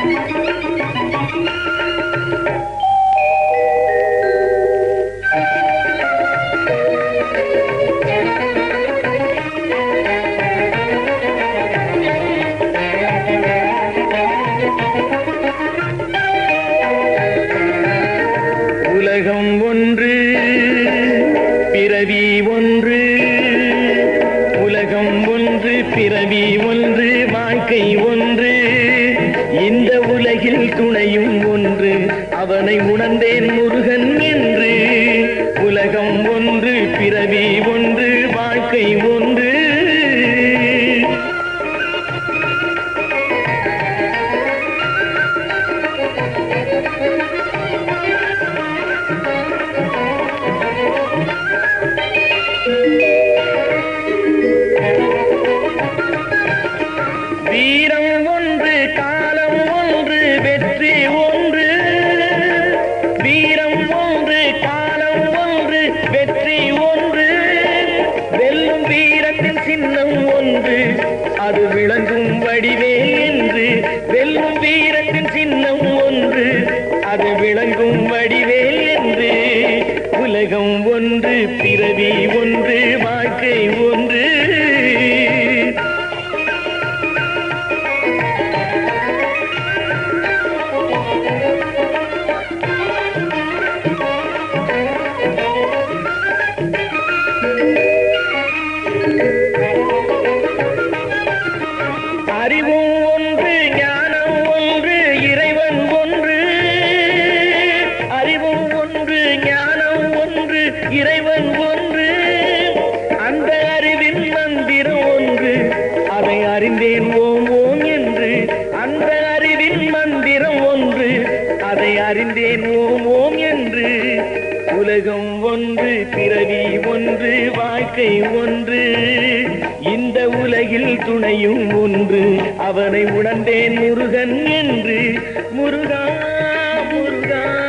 உலகம் பிறவி ஒன்று உலகம் ஒன்று பிறவி ஒன்று வாழ்க்கை ஒன்று. இந்த உலகில் துணையும் ஒன்று அவனை உணர்ந்தேன் முருகன் என்று. உலகம் ஒன்று பிறவி ஒன்று சின்னம் ஒன்று அது விளங்கும் வடிவே என்று. வெல்லும் வீரத்தின் சின்னம் ஒன்று அது விளங்கும் வடிவே என்று. உலகம் ஒன்று பிறவி ஒன்று அதை ஓம் ஓம் என்று அந்த அறிவின் மந்திரம் ஒன்று. அதை அறிந்தேன் ஓம் ஓம் என்று. உலகம் ஒன்று பிறவி ஒன்று வாழ்க்கை ஒன்று. இந்த உலகில் துணையும் ஒன்று. அவனை உணர்ந்தேன் முருகன் என்று. முருகா முருகா.